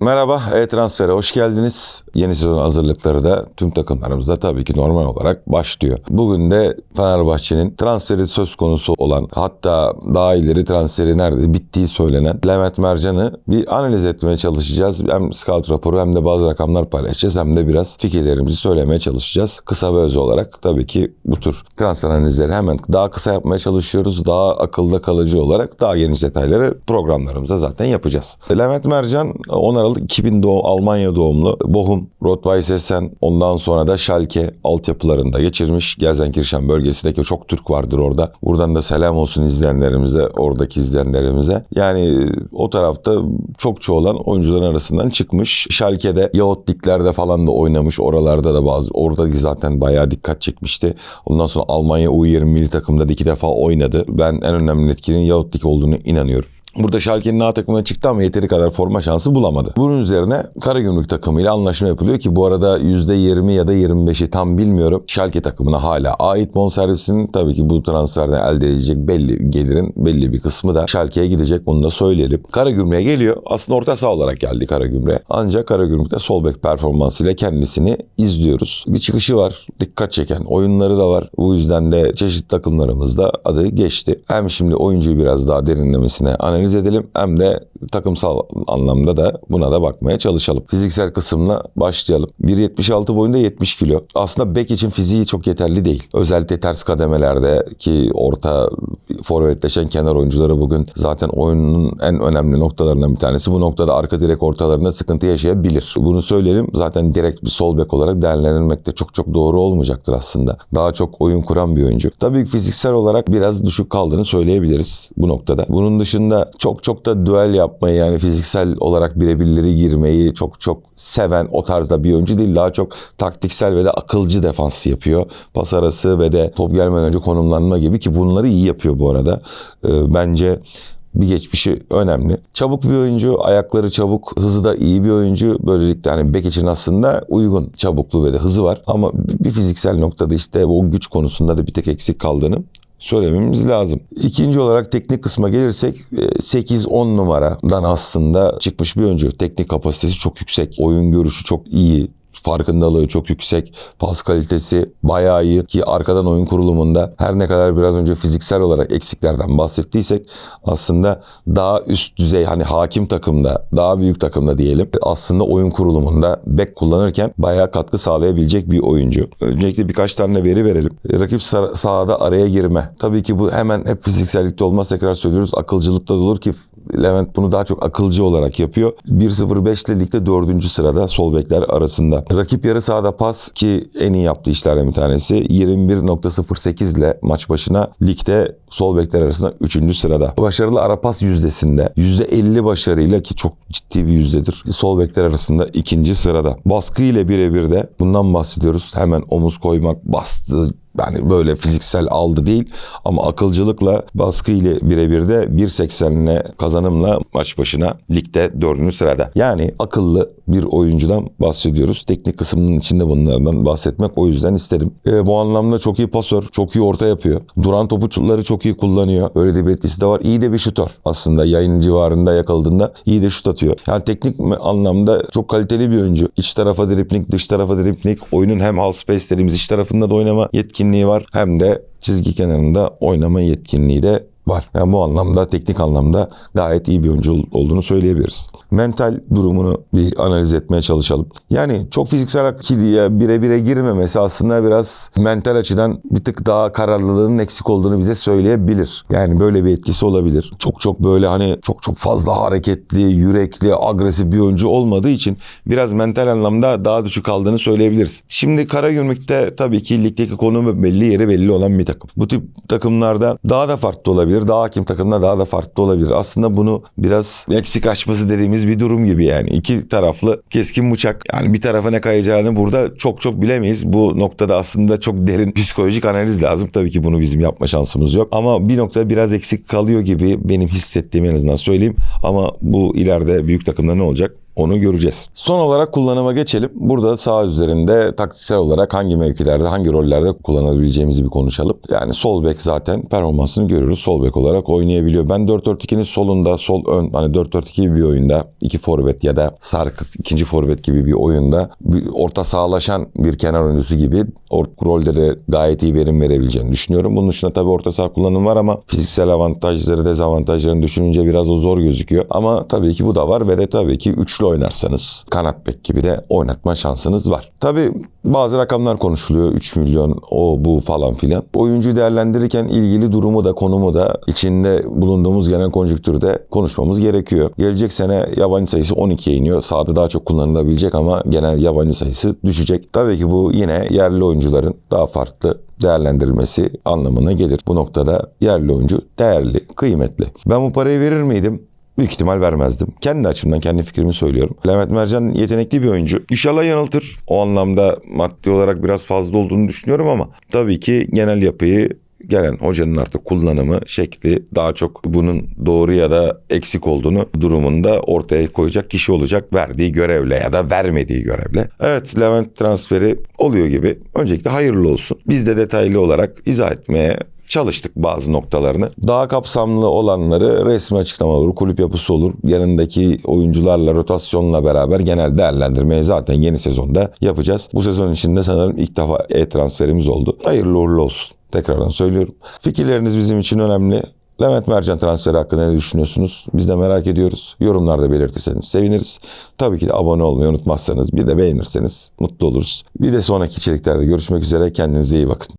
Merhaba, e-transfere hoş geldiniz. Yeni sezon hazırlıkları da tüm takımlarımızda tabii ki normal olarak başlıyor. Bugün de Fenerbahçe'nin transferi söz konusu olan hatta daha ileri transferi nerede bittiği söylenen Levent Mercan'ı bir analiz etmeye çalışacağız. Hem scout raporu hem de bazı rakamlar paylaşacağız hem de biraz fikirlerimizi söylemeye çalışacağız. Kısa ve öz olarak tabii ki bu tür transfer analizleri hemen daha kısa yapmaya çalışıyoruz. Daha akılda kalıcı olarak daha geniş detayları programlarımıza zaten yapacağız. Levent Mercan 10 Aralık 2000 doğum, Almanya doğumlu. Bochum, Rot-Weiss ondan sonra da Schalke altyapılarında geçirmiş. Gelsenkirchen bölgesindeki çok Türk vardır orada. Buradan da selam olsun izleyenlerimize, oradaki izleyenlerimize. Yani o tarafta çokça olan oyuncuların arasından çıkmış. Schalke'de yahut liglerde falan da oynamış. Oralarda da bazı, oradaki zaten bayağı dikkat çekmişti. Ondan sonra Almanya U20 milli takımda da iki defa oynadı. Ben en önemli etkinin yahut lig olduğunu inanıyorum. Burada Schalke'nin A takımına çıktı ama yeteri kadar forma şansı bulamadı. Bunun üzerine Karagümrük takımıyla anlaşma yapılıyor ki bu arada %20 ya da 25'i tam bilmiyorum. Schalke takımına hala ait bonservisinin tabii ki bu transferden elde edilecek belli gelirin belli bir kısmı da Schalke'ye gidecek bunu da söyleyelim. Karagümrük'e geliyor. Aslında orta saha olarak geldi Karagümrük'e. Ancak Karagümrük'te sol bek performansıyla kendisini izliyoruz. Bir çıkışı var. Dikkat çeken oyunları da var. Bu yüzden de çeşitli takımlarımızda adı geçti. Hem şimdi oyuncuyu biraz daha derinlemesine analiz edelim hem de takımsal anlamda da buna da bakmaya çalışalım. Fiziksel kısımla başlayalım. 1.76 boyunda 70 kilo. Aslında bek için fiziği çok yeterli değil. Özellikle ters kademelerde ki orta forvetleşen kenar oyuncuları bugün zaten oyunun en önemli noktalarından bir tanesi. Bu noktada arka direk ortalarında sıkıntı yaşayabilir. Bunu söyleyelim. Zaten direkt bir sol bek olarak değerlendirmek de çok çok doğru olmayacaktır aslında. Daha çok oyun kuran bir oyuncu. Tabii fiziksel olarak biraz düşük kaldığını söyleyebiliriz bu noktada. Bunun dışında çok çok da düel yapmayı yani fiziksel olarak birebirleri girmeyi çok çok seven o tarzda bir oyuncu değil. Daha çok taktiksel ve de akılcı defans yapıyor. Pas arası ve de top gelmeden önce konumlanma gibi ki bunları iyi yapıyor bu arada. Ee, bence bir geçmişi önemli. Çabuk bir oyuncu, ayakları çabuk, hızı da iyi bir oyuncu. Böylelikle hani bek için aslında uygun çabukluğu ve de hızı var. Ama bir fiziksel noktada işte o güç konusunda da bir tek eksik kaldığını söylememiz lazım. İkinci olarak teknik kısma gelirsek 8-10 numaradan aslında çıkmış bir oyuncu. Teknik kapasitesi çok yüksek. Oyun görüşü çok iyi farkındalığı çok yüksek. Pas kalitesi bayağı iyi ki arkadan oyun kurulumunda her ne kadar biraz önce fiziksel olarak eksiklerden bahsettiysek aslında daha üst düzey hani hakim takımda daha büyük takımda diyelim aslında oyun kurulumunda bek kullanırken bayağı katkı sağlayabilecek bir oyuncu. Öncelikle birkaç tane veri verelim. Rakip sahada araya girme. Tabii ki bu hemen hep fiziksellikte olmaz tekrar söylüyoruz. Akılcılıkta da olur ki Levent bunu daha çok akılcı olarak yapıyor. 1-0-5 ile ligde 4. sırada sol bekler arasında. Rakip yarı sahada pas ki en iyi yaptığı işlerden bir tanesi. 21.08 ile maç başına ligde sol bekler arasında 3. sırada. Başarılı ara pas yüzdesinde %50 başarıyla ki çok ciddi bir yüzdedir. Sol bekler arasında 2. sırada. Baskı ile birebir de bundan bahsediyoruz. Hemen omuz koymak, bastı yani böyle fiziksel aldı değil ama akılcılıkla baskı ile birebir de 1.80'le kazanımla maç başına ligde 4. sırada. Yani akıllı bir oyuncudan bahsediyoruz. Teknik kısmının içinde bunlardan bahsetmek o yüzden istedim. E, bu anlamda çok iyi pasör, çok iyi orta yapıyor. Duran topuçları çok iyi kullanıyor. Öyle de bir etkisi de var. İyi de bir şutör. Aslında yayın civarında yakaladığında iyi de şut atıyor. Yani teknik anlamda çok kaliteli bir oyuncu. İç tarafa dripling, dış tarafa dripling. Oyunun hem half space dediğimiz iç tarafında da oynama yetkinliği var. Hem de çizgi kenarında oynama yetkinliği de var. Yani bu anlamda teknik anlamda gayet iyi bir oyuncu olduğunu söyleyebiliriz. Mental durumunu bir analiz etmeye çalışalım. Yani çok fiziksel akiliye bire bire girmemesi aslında biraz mental açıdan bir tık daha kararlılığının eksik olduğunu bize söyleyebilir. Yani böyle bir etkisi olabilir. Çok çok böyle hani çok çok fazla hareketli, yürekli, agresif bir oyuncu olmadığı için biraz mental anlamda daha düşük kaldığını söyleyebiliriz. Şimdi Karagümrük'te tabii ki ligdeki konumu belli, yeri belli olan bir takım. Bu tip takımlarda daha da farklı olabilir olabilir. Daha hakim takımda daha da farklı olabilir. Aslında bunu biraz eksik açması dediğimiz bir durum gibi yani. iki taraflı keskin bıçak. Yani bir tarafa ne kayacağını burada çok çok bilemeyiz. Bu noktada aslında çok derin psikolojik analiz lazım. Tabii ki bunu bizim yapma şansımız yok. Ama bir nokta biraz eksik kalıyor gibi benim hissettiğim en azından söyleyeyim. Ama bu ileride büyük takımda ne olacak? Onu göreceğiz. Son olarak kullanıma geçelim. Burada sağ üzerinde taktiksel olarak hangi mevkilerde, hangi rollerde kullanabileceğimizi bir konuşalım. Yani sol bek zaten performansını görüyoruz. Sol bek olarak oynayabiliyor. Ben 4-4-2'nin solunda, sol ön, hani 4-4-2 gibi bir oyunda, iki forvet ya da sarkık ikinci forvet gibi bir oyunda bir orta sağlaşan bir kenar oyuncusu gibi rolde de gayet iyi verim verebileceğini düşünüyorum. Bunun dışında tabii orta saha kullanım var ama fiziksel avantajları, dezavantajlarını düşününce biraz o zor gözüküyor. Ama tabii ki bu da var ve de tabii ki üçlü oynarsanız kanat bek gibi de oynatma şansınız var. Tabii bazı rakamlar konuşuluyor. 3 milyon o bu falan filan. Oyuncuyu değerlendirirken ilgili durumu da konumu da içinde bulunduğumuz genel konjüktürde konuşmamız gerekiyor. Gelecek sene yabancı sayısı 12'ye iniyor. Sahada daha çok kullanılabilecek ama genel yabancı sayısı düşecek. Tabii ki bu yine yerli oyuncuların daha farklı değerlendirilmesi anlamına gelir. Bu noktada yerli oyuncu değerli, kıymetli. Ben bu parayı verir miydim? Büyük ihtimal vermezdim. Kendi açımdan, kendi fikrimi söylüyorum. Levent Mercan yetenekli bir oyuncu. İnşallah yanıltır. O anlamda maddi olarak biraz fazla olduğunu düşünüyorum ama tabii ki genel yapıyı gelen hocanın artık kullanımı şekli daha çok bunun doğru ya da eksik olduğunu durumunda ortaya koyacak kişi olacak verdiği görevle ya da vermediği görevle. Evet Levent transferi oluyor gibi. Öncelikle hayırlı olsun. Biz de detaylı olarak izah etmeye çalıştık bazı noktalarını. Daha kapsamlı olanları resmi açıklama olur, kulüp yapısı olur. Yanındaki oyuncularla, rotasyonla beraber genel değerlendirmeyi zaten yeni sezonda yapacağız. Bu sezon içinde sanırım ilk defa e-transferimiz oldu. Hayırlı uğurlu olsun. Tekrardan söylüyorum. Fikirleriniz bizim için önemli. Levent Mercan transferi hakkında ne düşünüyorsunuz? Biz de merak ediyoruz. Yorumlarda belirtirseniz seviniriz. Tabii ki de abone olmayı unutmazsanız bir de beğenirseniz mutlu oluruz. Bir de sonraki içeriklerde görüşmek üzere. Kendinize iyi bakın.